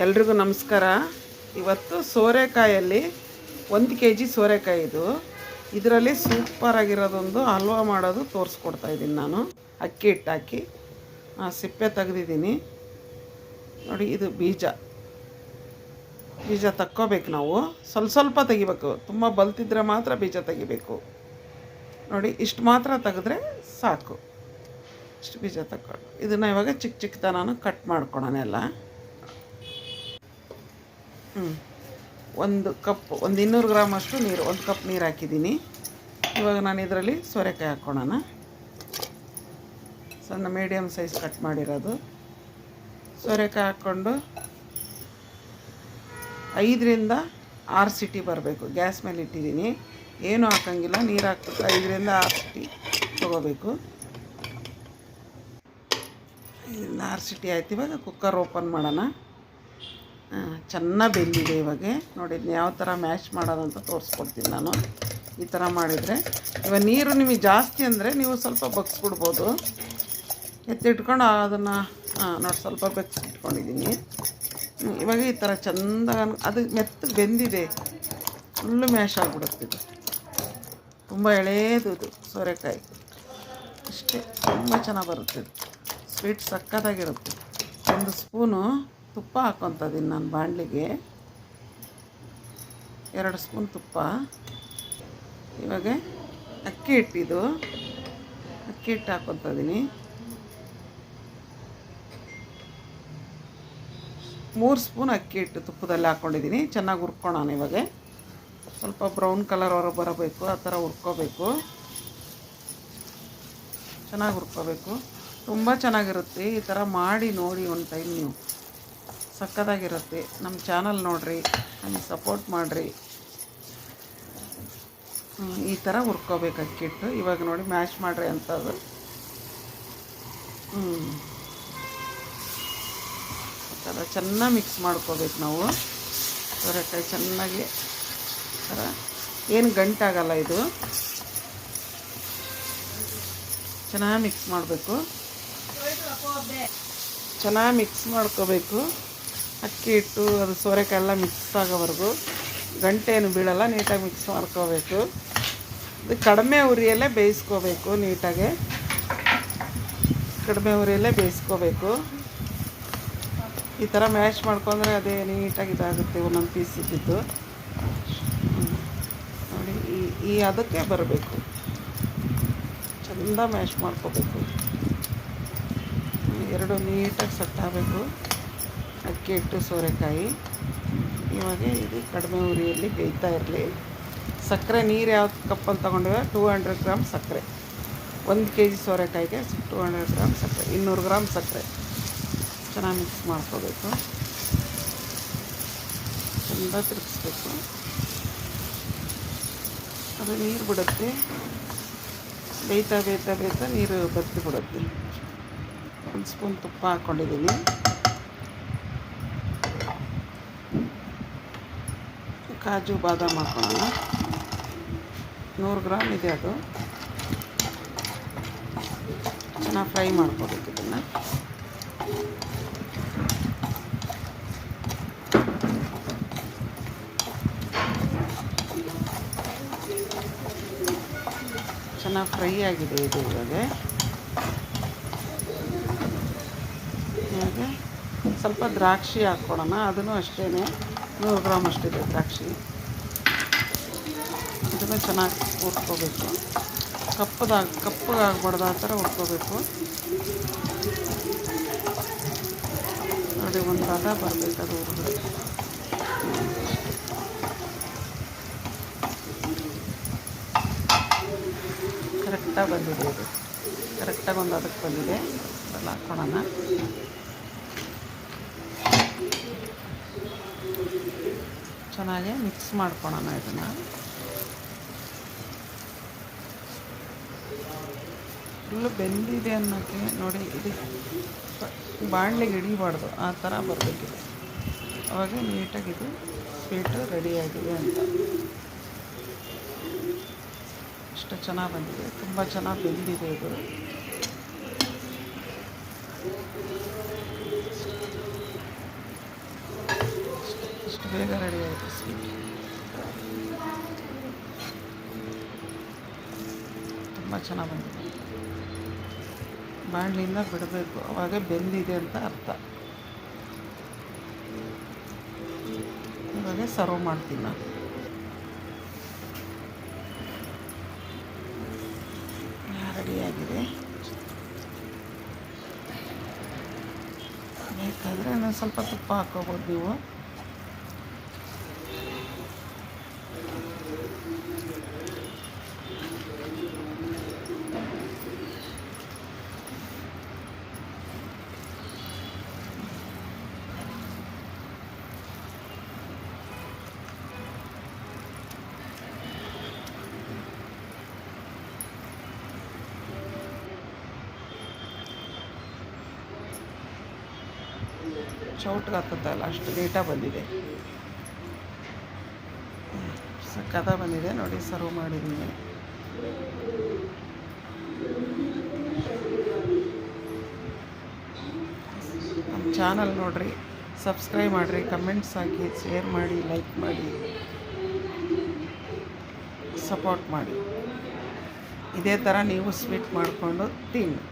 ಎಲ್ರಿಗೂ ನಮಸ್ಕಾರ. ಇವತ್ತು ಸೋರೆಕಾಯಲ್ಲಿ ಒಂದು ಕೆ ಜಿ ಸೋರೆಕಾಯಿ ಇದು. ಇದರಲ್ಲಿ ಸೂಪರಾಗಿರೋದೊಂದು ಹಲ್ವಾ ಮಾಡೋದು ತೋರಿಸ್ಕೊಡ್ತಾ ಇದ್ದೀನಿ ನಾನು. ಅಕ್ಕಿ ಹಿಟ್ಟು ಹಾಕಿ ಸಿಪ್ಪೆ ತೆಗೆದಿದ್ದೀನಿ. ನೋಡಿ, ಇದು ಬೀಜ. ಬೀಜ ತಕ್ಕೋಬೇಕು ನಾವು. ಸ್ವಲ್ಪ ಸ್ವಲ್ಪ ತೆಗಿಬೇಕು. ತುಂಬ ಬಲ್ತಿದ್ರೆ ಮಾತ್ರ ಬೀಜ ತೆಗಿಬೇಕು. ನೋಡಿ, ಇಷ್ಟು ಮಾತ್ರ ತೆಗೆದ್ರೆ ಸಾಕು. ಇಷ್ಟು ಬೀಜ ತಕ್ಕೊಂಡು ಇದನ್ನು ಇವಾಗ ಚಿಕ್ಕ ಚಿಕ್ಕದನಾನು ಕಟ್ ಮಾಡ್ಕೊಳೋಣ ಎಲ್ಲ. ಒಂದು ಕಪ್, ಒಂದು ಇನ್ನೂರು ಗ್ರಾಮ್ ಅಷ್ಟು ನೀರು, ಒಂದು ಕಪ್ ನೀರು ಹಾಕಿದ್ದೀನಿ. ಇವಾಗ ನಾನು ಇದರಲ್ಲಿ ಸೋರೆಕಾಯಿ ಹಾಕ್ಕೊಳೋಣ ಸಣ್ಣ ಮೀಡಿಯಮ್ ಸೈಜ್ ಕಟ್ ಮಾಡಿರೋದು. ಸೋರೆಕಾಯಿ ಹಾಕ್ಕೊಂಡು ಐದರಿಂದ ಆರು ಸಿಟಿ ಬರಬೇಕು. ಗ್ಯಾಸ್ ಮೇಲೆ ಇಟ್ಟಿದ್ದೀನಿ. ಏನೂ ಹಾಕಂಗಿಲ್ಲ. ನೀರು ಹಾಕ್ಬಿಟ್ಟು ಐದರಿಂದ ಆರು ಸಿಟಿ ತೊಗೋಬೇಕು. ಐದರಿಂದ ಆರು ಸಿಟಿ ಆಯ್ತು. ಇವಾಗ ಕುಕ್ಕರ್ ಓಪನ್ ಮಾಡೋಣ. ಚೆನ್ನಾಗಿ ಬೆಂದಿದೆ ಇವಾಗ. ನೋಡಿ ಯಾವ ಥರ ಮ್ಯಾಶ್ ಮಾಡೋದಂತ ತೋರಿಸ್ಕೊಡ್ತೀನಿ ನಾನು. ಈ ಥರ ಮಾಡಿದರೆ. ಇವಾಗ ನೀರು ನಿಮಗೆ ಜಾಸ್ತಿ ಅಂದರೆ ನೀವು ಸ್ವಲ್ಪ ಬಗ್ಸ್ಬಿಡ್ಬೋದು. ಎತ್ತಿಟ್ಕೊಂಡು ಅದನ್ನು ನೋಡಿ, ಸ್ವಲ್ಪ ಬೆಗ್ಸಿಟ್ಕೊಂಡಿದ್ದೀನಿ ಇವಾಗ ಈ ಥರ ಚೆಂದ ಅದು ಮೆತ್ತ ಬೆಂದಿದೆ. ಫುಲ್ಲು ಮ್ಯಾಶ್ ಆಗಿಬಿಡುತ್ತೆ ಇದು. ತುಂಬ ಎಳೆಯದು ಇದು ಸೋರೆಕಾಯಿ. ಅಷ್ಟೇ, ತುಂಬ ಚೆನ್ನಾಗಿ ಬರುತ್ತೆ ಸ್ವೀಟ್ ಸಕ್ಕತ್ತಾಗಿರುತ್ತೆ ಒಂದು ಸ್ಪೂನು ತುಪ್ಪ ಹಾಕ್ಕೊತದೀನಿ ನಾನು ಬಾಣಲಿಗೆ. ಎರಡು ಸ್ಪೂನ್ ತುಪ್ಪ. ಇವಾಗ ಅಕ್ಕಿ ಹಿಟ್ಟಿದು. ಅಕ್ಕಿ ಹಿಟ್ಟು ಹಾಕ್ಕೊತದೀನಿ ಮೂರು ಸ್ಪೂನ್ ಅಕ್ಕಿ ಹಿಟ್ಟು ತುಪ್ಪದಲ್ಲಿ ಹಾಕ್ಕೊಂಡಿದ್ದೀನಿ ಚೆನ್ನಾಗಿ ಹುರ್ಕೊಳ್ಳೋಣ ಇವಾಗ. ಸ್ವಲ್ಪ ಬ್ರೌನ್ ಕಲರ್ ಹೊರ ಬರಬೇಕು, ಆ ಥರ ಹುರ್ಕೋಬೇಕು. ಚೆನ್ನಾಗಿ ಹುರ್ಕೋಬೇಕು. ತುಂಬ ಚೆನ್ನಾಗಿರುತ್ತೆ. ಈ ಥರ ಮಾಡಿ ನೋಡಿ ಒಂದು ಟೈಮ್ ನೀವು. ಸಕ್ಕತ್ತಾಗಿರುತ್ತೆ. ನಮ್ಮ ಚಾನಲ್ ನೋಡಿರಿ, ನಮಗೆ ಸಪೋರ್ಟ್ ಮಾಡಿರಿ. ಈ ಥರ ಹುರ್ಕೋಬೇಕು ಅಕ್ಕಿಟ್ಟು ಇವಾಗ ನೋಡಿ ಮ್ಯಾಶ್ ಮಾಡಿರಿ ಅಂಥದ್ದು ಹ್ಞೂ ಚೆನ್ನಾಗಿ ಮಿಕ್ಸ್ ಮಾಡ್ಕೋಬೇಕು ನಾವು. ಸೋರೆಕಾಯಿ ಚೆನ್ನಾಗಿ ಥರ ಏನು ಗಂಟಾಗಲ್ಲ ಇದು. ಚೆನ್ನಾಗಿ ಮಿಕ್ಸ್ ಮಾಡಬೇಕು. ಚೆನ್ನಾಗಿ ಮಿಕ್ಸ್ ಮಾಡ್ಕೋಬೇಕು. ಅಕ್ಕಿ ಹಿಟ್ಟು, ಅದು ಸೋರೆಕಾಯಿ ಎಲ್ಲ ಮಿಕ್ಸ್ ಆಗೋವರೆಗೂ. ಗಂಟೆ ಏನು ಬೀಳಲ್ಲ, ನೀಟಾಗಿ ಮಿಕ್ಸ್ ಮಾಡ್ಕೋಬೇಕು. ಇದು ಕಡಿಮೆ ಉರಿಯಲ್ಲೇ ಬೇಯಿಸ್ಕೋಬೇಕು ನೀಟಾಗೆ. ಕಡಿಮೆ ಉರಿಯಲ್ಲೇ ಬೇಯಿಸ್ಕೋಬೇಕು. ಈ ಥರ ಮ್ಯಾಶ್ ಮಾಡ್ಕೊಂಡ್ರೆ ಅದೇ ನೀಟಾಗಿ ಇದಾಗುತ್ತೆ ಒಂದೊಂದು ಪೀಸ್ ಇದ್ದಿದ್ದು. ನೋಡಿ, ಈ ಈ ಅದಕ್ಕೆ ಬರಬೇಕು. ಚಂದ ಮ್ಯಾಶ್ ಮಾಡ್ಕೋಬೇಕು. ಎರಡು ನೀಟಾಗಿ ಸೆಟ್ ಅಕ್ಕಿ ಹಿಟ್ಟು ಸೋರೆಕಾಯಿ. ಇವಾಗ ಇದು ಕಡಿಮೆ ಉರಿಯಲ್ಲಿ ಬೇಯ್ತಾ ಇರಲಿ. ಸಕ್ಕರೆ ನೀರು ಯಾವ ಕಪ್ಪನ್ನು ತೊಗೊಂಡಿವೆ ಟೂ ಹಂಡ್ರೆಡ್ ಗ್ರಾಮ್ ಸಕ್ಕರೆ. ಒಂದು ಕೆ ಜಿ ಸೋರೆಕಾಯಿಗೆ ಟೂ ಹಂಡ್ರೆಡ್ ಗ್ರಾಮ್ ಸಕ್ಕರೆ, ಇನ್ನೂರು ಗ್ರಾಮ್ ಸಕ್ಕರೆ. ಚೆನ್ನಾಗಿ ಮಿಕ್ಸ್ ಮಾಡ್ಕೋಬೇಕು. ತುಂಬ ತಿರುಗಿಸ್ಬೇಕು. ಅದು ನೀರು ಬಿಡುತ್ತೆ. ಬೇಯ್ತಾ ಬೇಯ್ತಾ ಬೇಯ್ತಾ ನೀರು ಬತ್ತಿ ಬಿಡುತ್ತೆ ಒಂದು ಸ್ಪೂನ್ ತುಪ್ಪ ಹಾಕ್ಕೊಂಡಿದ್ದೀನಿ ಕಾಜು ಬಾದಾಮ್ ಹಾಕೋಣ. ನೂರು ಗ್ರಾಮ್ ಇದೆ ಅದು. ಚೆನ್ನಾಗಿ ಫ್ರೈ ಮಾಡ್ಕೋಬೇಕು ಇದನ್ನು. ಚೆನ್ನಾಗಿ ಫ್ರೈ ಆಗಿದೆ ಇದು ಇವಾಗ. ಹಾಗೆ ಸ್ವಲ್ಪ ದ್ರಾಕ್ಷಿ ಹಾಕ್ಕೊಳೋಣ ಅದನ್ನು ಅಷ್ಟೇ ನೂರು ಗ್ರಾಮ್ ಅಷ್ಟಿದೆ ದ್ರಾಕ್ಷಿ ಇದನ್ನು ಚೆನ್ನಾಗಿ ಹುರ್ಕೋಬೇಕು ಕಪ್ಪದಾಗ ಕಪ್ಪಗಾಗಬಾರ್ದು ಆ ಥರ ಹುರ್ಕೋಬೇಕು ನೋಡಿ ಒಂದು ಹದ ಬರಬೇಕು ಅದು ಹುರಿದ್ರೆ ಕರೆಕ್ಟಾಗಿ ಬಂದಿದೆ ಇದು ಕರೆಕ್ಟಾಗಿ ಒಂದು ಅದಕ್ಕೆ ಬಂದಿದೆ ಅದೆಲ್ಲ ಹಾಕ್ಕೊಳೋಣ ಚೆನ್ನಾಗಿ ಮಿಕ್ಸ್ ಮಾಡ್ಕೊಳೋಣ ಇದನ್ನು. ಫುಲ್ಲು ಬೆಂದಿದೆ ಅನ್ನೋಕ್ಕೆ ನೋಡಿ, ಇದು ಬಾಣಲೆಗೆ ಹಿಡಿಬಾರ್ದು, ಆ ಥರ ಬರಬೇಕಿದೆ. ಅವಾಗ ನೀಟಾಗಿದು ಸ್ವೀಟು ರೆಡಿಯಾಗಿದೆ ಅಂತ. ಇಷ್ಟು ಚೆನ್ನಾಗಿ ಬಂದಿದೆ, ತುಂಬ ಚೆನ್ನಾಗಿ ಬೆಂದಿದೆ ಇದು. ಇಷ್ಟು ಬೇಗ ರೆಡಿ ಆಯಿತು ಸ್ವೀಟ್ ತುಂಬ ಚೆನ್ನಾಗಿ ಬಂದಿದೆ. ಬಾಣಲಿಯಿಂದ ಬಿಡಬೇಕು. ಅವಾಗ ಬೆಂದಿದೆ ಅಂತ ಅರ್ಥ. ಇವಾಗ ಸರ್ವ್ ಮಾಡ್ತೀನಿ ನಾನು. ರೆಡಿಯಾಗಿದೆ ಬೇಕಾದರೆ ಇನ್ನೊಂದು ಸ್ವಲ್ಪ ತುಪ್ಪ ಹಾಕೋಬೋದು ನೀವು. ಚೌಟ್ಗೆ ಹತ್ತದಲ್ಲ ಅಷ್ಟು ಡೇಟಾ ಬಂದಿದೆ. ಸಕ್ಕದ ಬಂದಿದೆ ನೋಡಿ ಸರ್ವ್ ಮಾಡಿದ್ದೀನಿ ನಮ್ಮ ಚಾನಲ್ ನೋಡಿರಿ ಸಬ್ಸ್ಕ್ರೈಬ್ ಮಾಡಿರಿ ಕಮೆಂಟ್ಸ್ ಹಾಕಿ ಶೇರ್ ಮಾಡಿ ಲೈಕ್ ಮಾಡಿ ಸಪೋರ್ಟ್ ಮಾಡಿ. ಇದೇ ಥರ ನೀವು ಸ್ವೀಟ್ ಮಾಡಿಕೊಂಡು ತಿನ್ನಿ.